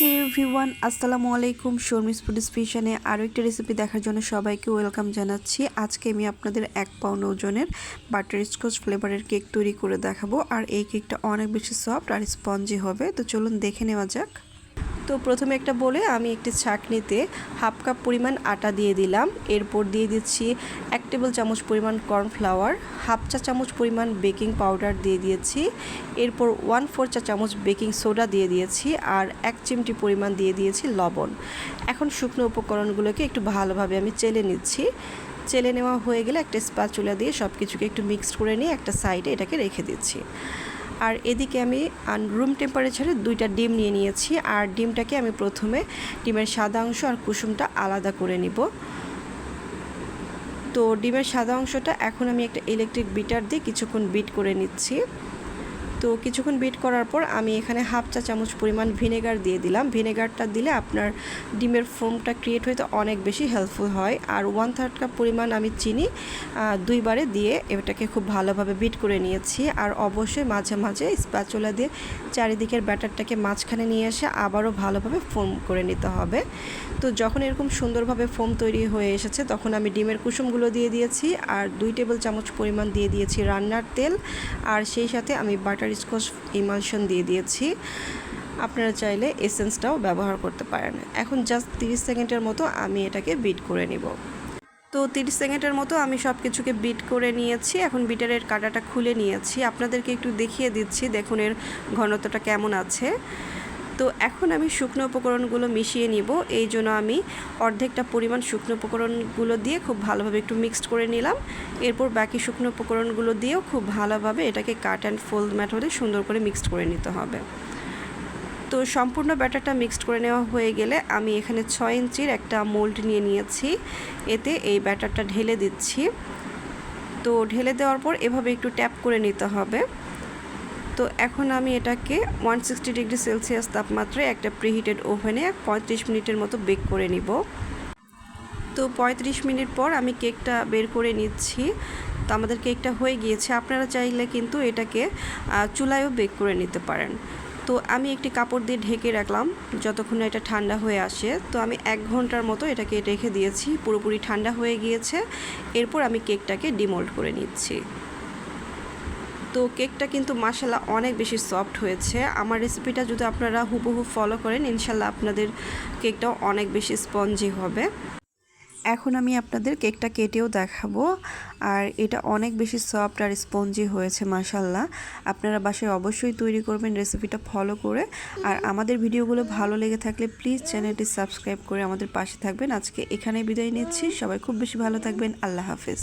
হে everyone, আসসালামু আলাইকুম। Sharmi's food স্পেশনে আরও একটি রেসিপি দেখার জন্য সবাইকে ওয়েলকাম জানাচ্ছি। আজকে আমি আপনাদের এক পাউন্ড ওজনের বাটার স্কচ ফ্লেভারের কেক তৈরি করে দেখাবো। আর এই কেকটা অনেক বেশি সফট আর স্পঞ্জি হবে। তো চলুন দেখে নেওয়া যাক। তো প্রথমে একটা বলে আমি একটি ছাঁকনিতে হাফ কাপ পরিমাণ আটা দিয়ে দিলাম। এরপর দিয়ে দিচ্ছি এক টেবিল চামচ পরিমাণ কর্নফ্লাওয়ার, হাফ চা চামচ পরিমাণ বেকিং পাউডার দিয়ে দিয়েছি। এরপর ওয়ান ফোর চা চামচ বেকিং সোডা দিয়ে দিয়েছি আর এক চিমটি পরিমাণ দিয়ে দিয়েছি লবণ। এখন শুকনো উপকরণগুলোকে একটু ভালোভাবে আমি চেলে নিচ্ছি। চেলে নেওয়া হয়ে গেলে একটা স্প্যাচুলা দিয়ে সব কিছুকে একটু মিক্সড করে নিয়ে একটা সাইডে এটাকে রেখে দিচ্ছি। আর এদিকে আমি রুম টেম্পারেচারে দুইটা ডিম নিয়ে নিয়েছি। আর ডিমটাকে আমি প্রথমে ডিমের সাদা অংশ আর কুসুমটা আলাদা করে নিব। তো ডিমের সাদা অংশটা এখন আমি একটা ইলেকট্রিক বিটার দিয়ে কিছুক্ষণ বিট করে নিচ্ছি। তো কিছুক্ষণ বিট করার পর আমি এখানে হাফ চা চামচ পরিমাণ ভিনেগার দিয়ে দিলাম। ভিনেগারটা দিলে আপনার ডিমের ফোমটা ক্রিয়েট হইতে অনেক বেশি হেল্পফুল হয়। আর ওয়ান থার্ড কাপ পরিমাণ আমি চিনি দুইবারে দিয়ে এটাকে খুব ভালোভাবে বিট করে নিয়েছি। আর অবশ্যই মাঝে মাঝে স্প্যাচুলা দিয়ে চারিদিকের ব্যাটারটাকে মাঝখানে নিয়ে এসে আবারও ভালোভাবে ফোম করে নিতে হবে। তো যখন এরকম সুন্দরভাবে ফোম তৈরি হয়ে এসেছে, তখন আমি ডিমের কুসুমগুলো দিয়ে দিয়েছি। আর দুই টেবিল চামচ পরিমাণ দিয়ে দিয়েছি রান্নার তেল। আর সেই সাথে আমি বাটার স্কচ ইমালশন দিয়ে দিয়েছি। আপনারা চাইলে এসেন্সটাও ব্যবহার করতে পারেন। এখন জাস্ট তিরিশ সেকেন্ডের মতো আমি এটাকে বিট করে নিব। তো তিরিশ সেকেন্ডের মতো আমি সব কিছুকে বিট করে নিয়েছি। এখন বিটারের কাটাটা খুলে নিয়েছি। আপনাদেরকে একটু দেখিয়ে দিচ্ছি। দেখুন এর ঘনত্বটা কেমন আছে। তো এখন আমি শুকনো উপকরণগুলো মিশিয়ে নিব। এই জন্য আমি অর্ধেকটা পরিমাণ শুকনো উপকরণগুলো দিয়ে খুব ভালোভাবে একটু মিক্সড করে নিলাম। এরপর বাকি শুকনো উপকরণগুলো দিয়েও খুব ভালোভাবে এটাকে কাট অ্যান্ড ফোল্ড মেথডে সুন্দর করে মিক্সড করে নিতে হবে। তো সম্পূর্ণ ব্যাটারটা মিক্সড করে নেওয়া হয়ে গেলে আমি এখানে ছয় ইঞ্চির একটা মোল্ড নিয়ে নিয়েছি। এতে এই ব্যাটারটা ঢেলে দিচ্ছি। তো ঢেলে দেওয়ার পর এভাবে একটু ট্যাপ করে নিতে হবে। তো এখন আমি এটাকে ওয়ান সিক্সটি ডিগ্রি সেলসিয়াস তাপমাত্রায় একটা প্রিহিটেড ওভেনে পঁয়ত্রিশ মিনিটের মতো বেক করে নিব। তো পঁয়ত্রিশ মিনিট পর আমি কেকটা বের করে নিচ্ছি। তো আমাদের কেকটা হয়ে গিয়েছে। আপনারা চাইলে কিন্তু এটাকে চুলায়ও বেক করে নিতে পারেন। তো আমি একটি কাপড় দিয়ে ঢেকে রাখলাম, যতক্ষণ এটা ঠান্ডা হয়ে আসে। তো আমি এক ঘণ্টার মতো এটাকে রেখে দিয়েছি। পুরোপুরি ঠান্ডা হয়ে গিয়েছে। এরপর আমি কেকটাকে ডিমোল্ড করে নিচ্ছি। তো কেকটা কিন্তু মাসাল্লাহ অনেক বেশি সফট হয়েছে। আমার রেসিপিটা যদি আপনারা হুবহু ফলো করেন ইনশাল্লাহ আপনাদের কেকটাও অনেক বেশি স্পঞ্জি হবে। এখন আমি আপনাদের কেকটা কেটেও দেখাবো। আর এটা অনেক বেশি সফট আর স্পঞ্জি হয়েছে মাসাল্লাহ আপনারা বাসায় অবশ্যই তৈরি করবেন রেসিপিটা ফলো করে। আর আমাদের ভিডিওগুলো ভালো লেগে থাকলে প্লিজ চ্যানেলটি সাবস্ক্রাইব করে আমাদের পাশে থাকবেন। আজকে এখানে বিদায় নিচ্ছি। সবাই খুব বেশি ভালো থাকবেন। আল্লাহ হাফেজ।